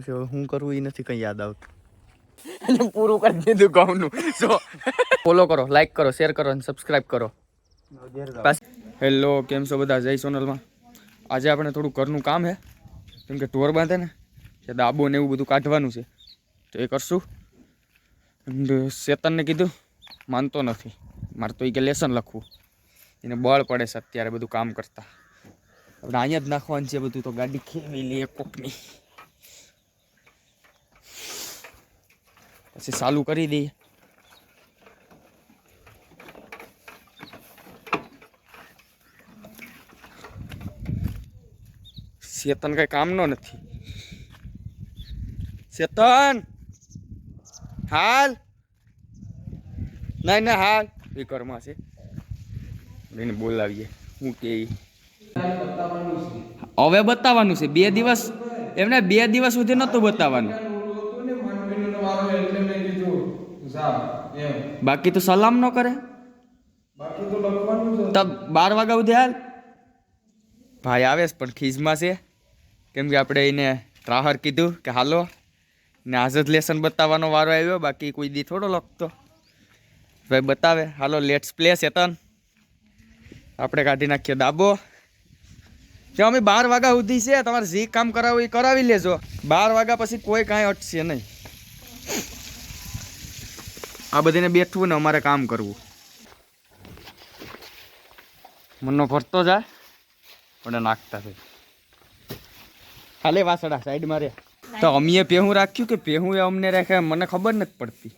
પછી હું કરવું એ નથી કંઈ યાદ આવતું. અને પૂરું કરી દીધું ઘઉંનું સો ફોલો કરો લાઈક કરો શેર કરો અને સબસ્ક્રાઇબ કરો. હેલો કેમ છો બધા? જય સોનલમાં. આજે આપણે થોડું ઘરનું કામ હે. કેમ કે ટોર બાંધે ને કે દાબો ને એવું બધું કાઢવાનું છે. તો એ કરશું. ચેતનને કીધું, માનતો નથી. મારે તો એ કે લેસન લખવું. એને બળ પડે છે અત્યારે બધું કામ કરતા. આપણે અહીંયા જ નાખવાનું છે બધું તો ગાડી ખેવી લઈએ કોકની. પછી ચાલુ કરી દઈએ ચેતન કઈ કામનો નથી ચેતન હાલ નહીં ના હાલ એ ઘરમાં છે એને બોલાવીએ હું કે ઈ. હવે બતાવવાનું છે બે દિવસ એમને બે દિવસ સુધી નહોતું બતાવવાનું બાકી તો સલામ ન કરે? તબ બાર વાગ્યા સુધી હાલ? ભાઈ આવે છે પણ ખીજમાં છે. કેમ કે આપણે એને ત્રાહર કીધું કે હાલો ને આઝાદ લેસન બતાવવાનો વારો આવ્યો બાકી કોઈ દી થોડો લખતો. ભાઈ બતાવે હાલો લેટ્સ પ્લે ચેતન આપણે કાઢી નાખીએ દાબો. જો અમે બાર વાગ્યા સુધી છે તમારે જે કામ કરાવવું એ કરાવી લેજો. બાર વાગ્યા પછી કોઈ કાંઈ અટશે નહીં. આ બધીને બેઠવું ને અમારે કામ કરવું. મનનો ફરતો જાય પણ નાખતા છે. ખાલી વાસડા સાઈડમાં મારે તો અમીએ પેહું રાખ્યું કે પેહું એ અમને રાખે મને ખબર નથી પડતી.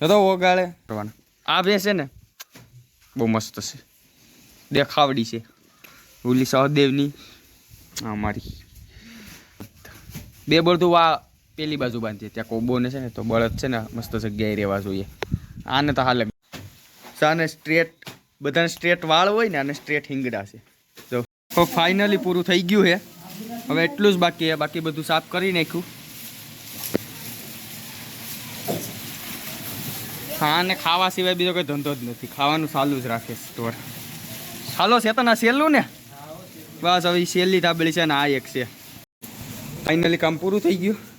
તો તો ઓગાળે. કરવાના. આ ભેંસ છે ને બહુ મસ્ત છે. દેખાવડી છે. ઓલી સહદેવની. અમારી મારી. બે બળદું આ પેલી બાજુ બાંધીએ. ત્યાં કોબોને છે ને, તો બળદ છે ને, મસ્ત જગ્યાએ રહેવા જોઈએ. આને તો હાલે. સાને સ્ટ્રેટ બધાને સ્ટ્રેટ વાળ હોય ને અને સ્ટ્રેટ હિંગડા છે. તો ફાઇનલી પૂરું થઈ ગયું છે. હવે એટલું જ બાકી છે. બાકી બધું સાફ કરી નાખ્યું. હા ને ખાવા સિવાય બીજો કોઈ ધંધો જ નથી. ખાવાનું સાલું જ રાખે સ્ટોર ચાલો છે તો ના? સેલું ને બસ, હવે સેલની તાબેલી છે ને, આ એક છે. ફાઇનલી કામ પૂરું થઈ ગયું.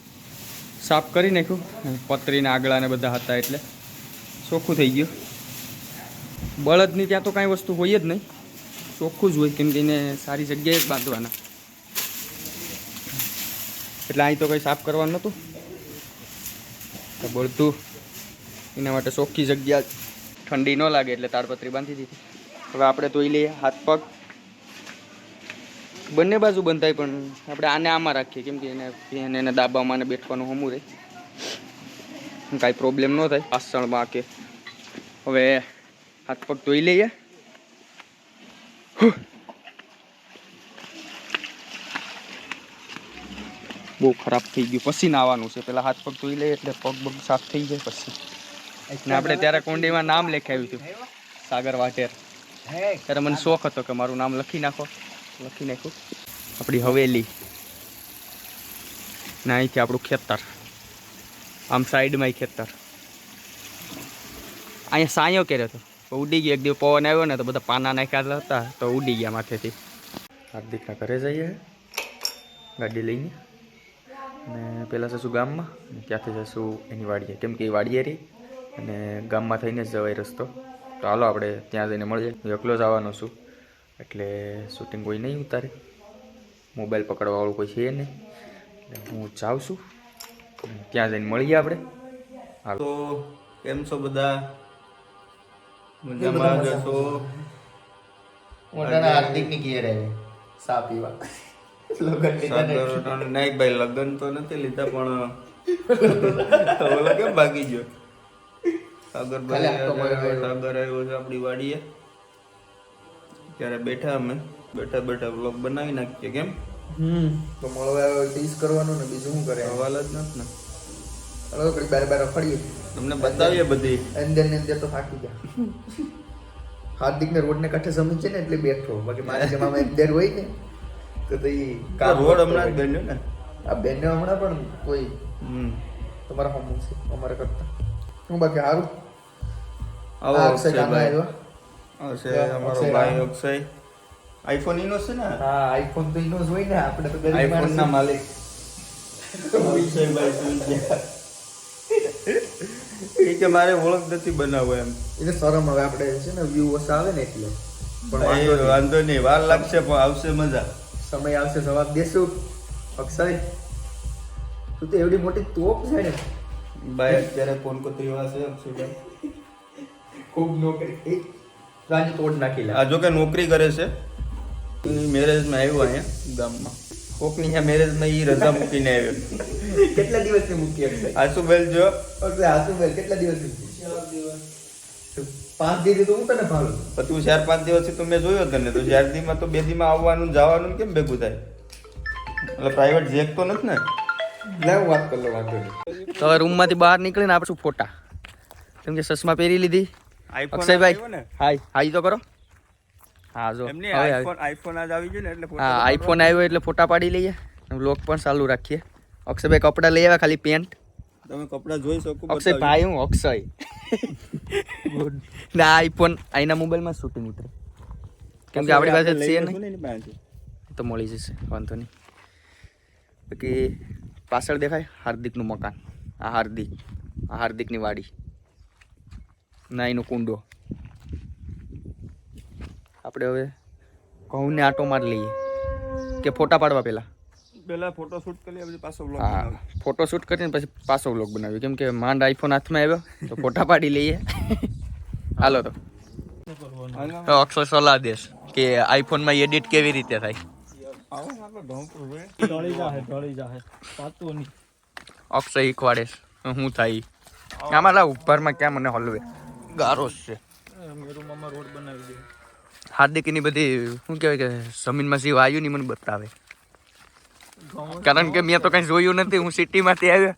સાફ કરી નાખ્યું. પતરીને આગળ ને બધા હતા એટલે ચોખ્ખું થઈ ગયું. બળદની ત્યાં તો કાંઈ વસ્તુ હોય જ નહીં. ચોખ્ખું જ હોય, કેમ કે એને સારી જગ્યાએ જ બાંધવાના. એટલે અહીં તો કંઈ સાફ કરવાનું નહોતું. તો બળતું એના માટે ચોખ્ખી જગ્યા ઠંડી ન લાગે એટલે તાડપત્રી બાંધી દીધી. હવે આપણે ધોઈ લઈએ હાથ પગ. બંને બાજુ બંધાય પણ આપણે આને આમાં રાખીએ. કેમ કે એને એને એને દાબામાં ને બેઠવાનું હમું રહે. કાંઈ પ્રોબ્લેમ ન થાય. વાસણમાં કે હવે હાથ પગ ધોઈ લઈએ. બહુ ખરાબ થઈ ગયું. પછી નાવાનું છે. પેલા હાથ પગ ધોઈ લઈએ એટલે પગ પગ સાફ થઈ જાય પછી. ને આપણે ત્યારે કુંડીમાં નામ લખાવ્યું હતું. સાગર વાટેર ત્યારે મને શોખ હતો કે મારું નામ લખી નાખો. લખી નાખ્યું. આપણી હવેલી. ના, અહીંથી આપણું ખેતર. આમ સાઈડમાં ખેતર. અહીંયા સાયો કર્યો હતો ઉડી ગયો. એક દિવસ પવન આવ્યો ને તો બધા પાના નાખ્યા હતા. તો ઉડી ગયા માથેથી. હાર્દિકના ઘરે જઈએ. ગાડી લઈને. ને પહેલાં જશું ગામમાં. અને ત્યાંથી જશું એની વાડીએ. કેમ કે એ વાડીએ રહી અને ગામમાં થઈને જ જવાય રસ્તો. તો હાલો આપણે ત્યાં જઈને મળીએ. એકલો જ આવવાનો છું. એટલે શૂટિંગ કોઈ નહીં ઉતારે મોબાઈલ પકડવાવાળું કોઈ છે નહીં. એટલે હું જાઉં છું. ત્યાં જઈને મળીએ આપણે. હાલો. તો કેમ છો બધા? મજામાં જ છો મોટાના હાર્દિકની ઘેર આવે સા પીવા. લગન નહીં ભાઈ લગ્ન તો નથી લીધા પણ કેમ ભાગી ગયો? સાગર ભાઈ સાગર આવ્યો છે આપણી વાડીએ. ત્યારે બેઠા અમે. બેઠા બેઠા બ્લોગ બનાવી નાખીએ કેમ? હમ. તો મળવા આવે ટીસ કરવાનું ને બીજું શું કરે? હવાલ જ નથી ને. હવે કઈ બાર બાર ફળીએ તમને બતાવીએ બધી. અંદર ને અંદર તો થાકી ગયા. હાર્દિક ને રોડ ને કાંઠે જમીન છે ને એટલે બેઠો. બાકી મારા જમામાં અંદર હોય ને તો તો ઈ આ રોડ હમણાં જ બન્યો ને? આ બેનને હમણાં પણ કોઈ. હમ. તમારા હમું છે અમારે કરતા. હું બાકી સારું આવો આ અક્ષય છે અમારો અક્ષય ભાઈ અક્ષય આઈફોન ઈનો છે ને? હા આઈફોન તો ઈનો જ હોય ને આપણે તો ગરીબ આઈફોન ના માલિક. સુઈ એ કે મારે ઓળખ નથી બનાવો એમ. એને શરમ હવે આપણે છે ને વ્યૂ ઓછા આવે ને એટલે. પણ વાંધો નહીં. વાર લાગશે પણ આવશે મજા. સમય આવશે જવાબ દેશું. અક્ષય તું તો એવડી મોટી તોપ છે ને. ભાઈ અત્યારે કોણ કોતરીવા છે અક્ષયભાઈ. ખૂબ નોકરી. રાજ તોડ નાખી લે. આ જો કે નોકરી કરે છે મેરેજમાં આવ્યો અહીંયા ગામમાં. કોકની અહીંયા મેરેજમાં એ રજા મૂકીને આવ્યો. કેટલા દિવસથી મૂકી આસુબેલ જો. અક્ષય કેટલા દિવસથી પાંચ દિવસ. તો હું તને ભાડું? તું ચાર પાંચ દિવસથી તો મેં જોયો તને. તો ચાર દીમાં તો બે દીમાં આવવાનું ને જવાનું કેમ ભેગું થાય? એટલે પ્રાઇવેટ જેક તો નથી ને? લે વાત કરી લઉં વાંધો તો રૂમમાંથી બહાર નીકળીને આપણે શું ફોટા. કેમ કે ચશ્મા પહેરી લીધી. અક્ષયભાઈ હાય. હાય તો કરો. હા જો. હવે આઈફોન આઈફોન આજ આવી ગયો ને એટલે હા આઈફોન આવ્યો એટલે ફોટા પાડી લઈએ. લોક પણ ચાલુ રાખીએ. અક્ષયભાઈ કપડાં લઈ આવ્યા ખાલી પેન્ટ? તમે કપડા જોઈ શકો અક્ષય ભાઈ હું અક્ષય. ના આઈફોન આઈના મોબાઈલમાં શૂટિંગ ઉતરે. કેમ કે આપણી પાસે છે નહીં. તો મળી જશે વાંધો નહીં. બાકી પાછળ દેખાય હાર્દિકનું મકાન. આ હાર્દિક. આ હાર્દિકની વાડી. ના એનો કુંડો. આપણે હવે ઘઉંને આટો માર લઈએ. કે ફોટા પાડવા પહેલા પેલા ફોટો શૂટ કરી પછી પાછો vlog હા ફોટો શૂટ કરીને પછી પાછો વ્લોગ બનાવ્યો કેમ કે માંડ આઈફોન હાથમાં આવ્યો તો ફોટા પાડી લઈએ. હાલો તો. અક્ષર સલાહ દેશ કે આઈફોનમાં એડિટ કેવી રીતે થાય? અક્ષય શીખવાડે શું થાય. આમાં લા ઉપરમાં ક્યાં મને હલવે? ગારો છે. મેરું મામા રોડ બનાવી દે. હાર્દિકની બધી શું કહેવાય કે જમીનમાં જે વાયુ નહીં મને બતાવે. કારણ કે મેં તો કઈ જોયું નથી હું સિટીમાંથી આવ્યો.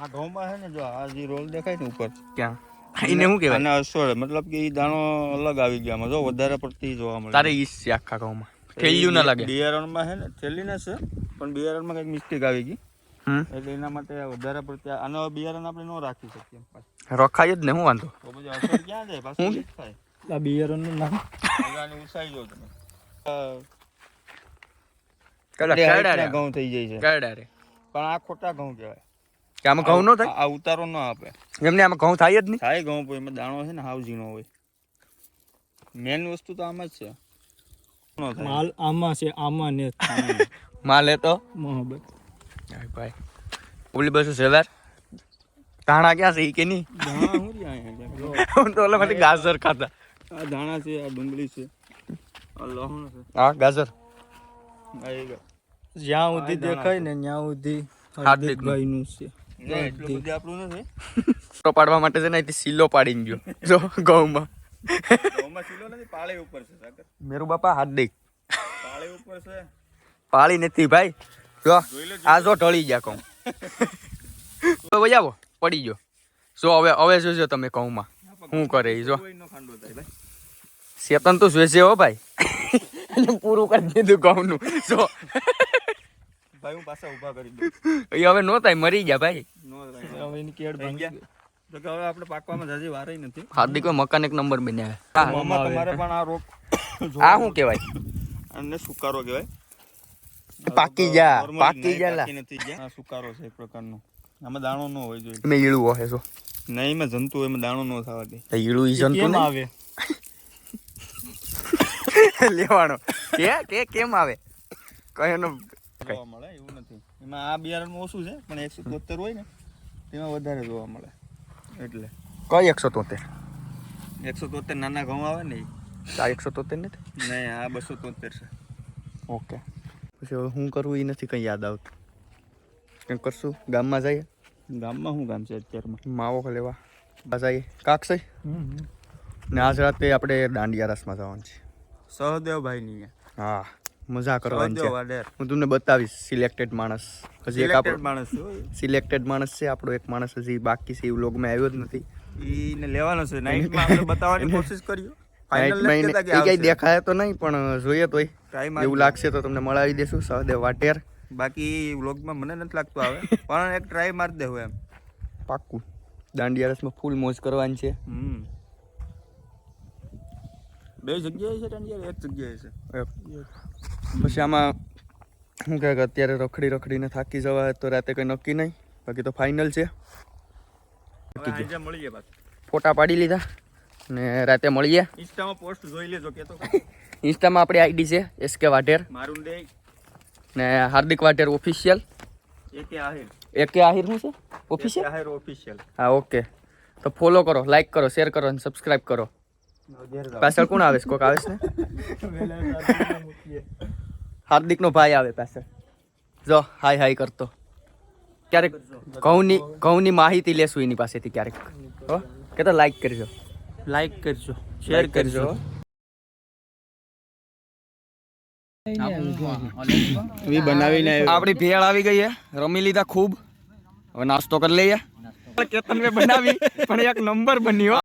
આ ઘઉંમાં છે ને જો આ જે રોલ દેખાય ને ઉપર. ક્યાં? એને શું કહેવાય? અને અસોડ મતલબ કે એ દાણો અલગ આવી ગયા જો વધારે પડતી જોવા મળે. તારે ઈસ છે આખા ઘઉંમાં. થેલ્યું ના લાગે. બિયારણમાં છે ને થેલી ના છે પણ બિયારણમાં કંઈક મિસ્ટેક આવી ગઈ. એટલે એના માટે વધારે પડતી આનો બિયારણ આપણે ન રાખી શકીએ રખાય જ ને હું વાંધો? તો પછી અસર ક્યાં જાય? પાછું હું? થાય? આ બિયરનું નામ? આને ઉસાઈ જો તમે. કલા ઘઉં થઈ જાય છે. પણ આ ખોટા ઘઉં કહેવાય. કે આમાં ઘઉં નો થાય? આ ઉતારો ન આપે. એમને આમાં ઘઉં થાય જ નહીં? થાય ઘઉં પણ એમાં દાણો છે ને હાવ ઝીણો હોય. મેન વસ્તુ તો આમાં જ છે. માલ આમાં છે આમાં ને એ તો? મોહબ્બત. ભાઈ. ઓલી બસ સેલાર ધાણા ક્યાં છે કે નહીં. હું તો ઓલા ગાજર ખાતા આ ધાણા છે આ ડુંગળી છે. આ લસણ છે. હા ગાજર. જ્યાં સુધી દેખાય ને ત્યાં સુધી હાર્દિક ભાઈનું છે. ના, એટલું બધું આપણું નથી. ફોટો પાડવા માટે છે ને અહીંથી સીલો પાડીને ગયો. જો ઘઉંમાં. ઘઉંમાં પાળે ઉપર છે સાગર. મેરું બાપા હાર્દિક. પાળી ઉપર છે. પાળી નથી ભાઈ. જો આ જો. ઢળી ગયા કહું તો બજાવો પડી ગયો. જો હવે હવે જોજો તમે ઘઉંમાં. શું કરે ઈ જો. કોઈનો ખાંડો થાય ભાઈ. શેતન તો જોઈશે હો ભાઈ. પૂરું કરી દીધું ઘઉંનું. જો. ભાઈ હું પાછા ઊભા કરી દઉં. એ હવે નો થાય મરી ગયા ભાઈ. નો થાય. હવે એની કેડ ભાંગી ગયા. તો કે હવે આપણે પાકવામાં જાજી વારે નથી. હાર્દિક મકાન એક નંબર આમાં તમારે પણ આ રોગ આ શું કહેવાય? અને સુકારો કહેવાય. પાકી જા, પાકી જા લા. નથી ગયા. સુકારો છે એક પ્રકારનો. આમાં દાણો ન હોય જોઈએ મેં ઈળું હોય જો નહીં એમાં જંતુ હોય, એમાં દાણો ન થવા દે તો ઈળું ઈ જંતુ ન આવે? લેવાનો. કે કે કેમ આવે? કઈ એનો જોવા મળે એવું નથી. એમાં આ બિયારણમાં ઓછું છે પણ એકસો તોતેર હોય ને તેમાં વધારે જોવા મળે. એટલે. કઈ એકસો તોતેર? એકસો તોતેર નાના ઘઉં આવે ને. આ એકસો તોતેર નથી? નહીં આ બસો તોતેર છે. ઓકે. પછી હવે શું કરવું એ નથી કંઈ યાદ આવતું. કંઈક કરશું? ગામમાં જઈએ? ગામમાં શું ગામ છે અત્યારમાં? માવો લેવા. બા જઈએ. કાકસઈ ને આજ રાતે આપણે દાંડિયા રસમાં જવાનું છે. સહદેવભાઈ ની હા મજા કરવાની છે. હું તમને બતાવીશ સિલેક્ટેડ માણસ. હજી એક આપણો માણસ સિલેક્ટેડ માણસ છે આપણો એક માણસ હજી બાકી છે એ વ્લોગમાં આવ્યો જ નથી. એને લેવાનો છે નાઇટમાં આપણે બતાવવાની કોશિશ કર્યું ફાઇનલ કહેતા કે એ કઈ દેખાય તો નહીં પણ જોઈએ તોય. Time એવું લાગશે તો તમને મળાવી દેશું સહદેવ વાટેર. બાકી વ્લોગમાં મને નથી લાગતું આવે પણ એક ટ્રાય મારી દેવું એમ. પાક્કું. દાંડિયા રસમાં ફૂલ મોજ કરવાની છે. હમ. બે જગ્યાએ છે દાંડિયા એક જગ્યાએ છે. પછી આમાં શું કહે કે અત્યારે રખડી રખડીને થાકી જવાય તો રાતે કંઈ નક્કી નહીં. બાકી તો ફાઇનલ છે. મળીએ ફોટા પાડી લીધા ને રાતે મળીએ. ઇન્સ્ટામાં પોસ્ટ જોઈ લેજો કે તો ઇન્સ્ટામાં આપણી આઈડી છે એસકે વાઢેર. મારું ને હાર્દિક વાઢેર ઓફિશિયલ એકે આહિર. એકે આહિર શું છે? ઓફિશિયલ આહિર ઓફિશિયલ હા ઓકે. તો ફોલો કરો લાઈક કરો શેર કરો અને સબસ્ક્રાઇબ કરો. પાછળ કોણ આવે છે? કોક આવે છે ને? હાર્દિકનો ભાઈ આવે પાછળ. જો હાય હાય કરતો. ક્યારેક ઘઉંની ઘઉંની માહિતી લેશું એની પાસેથી ક્યારેક. હો કે તો લાઈક કરજો લાઈક કરજો. શેર કરજો. આપણી ભેળ આવી ગઈ છે રમી લીધા ખૂબ. હવે નાસ્તો કરી લઈએ. કેતન મેં બનાવી પણ એક નંબર બન્યો.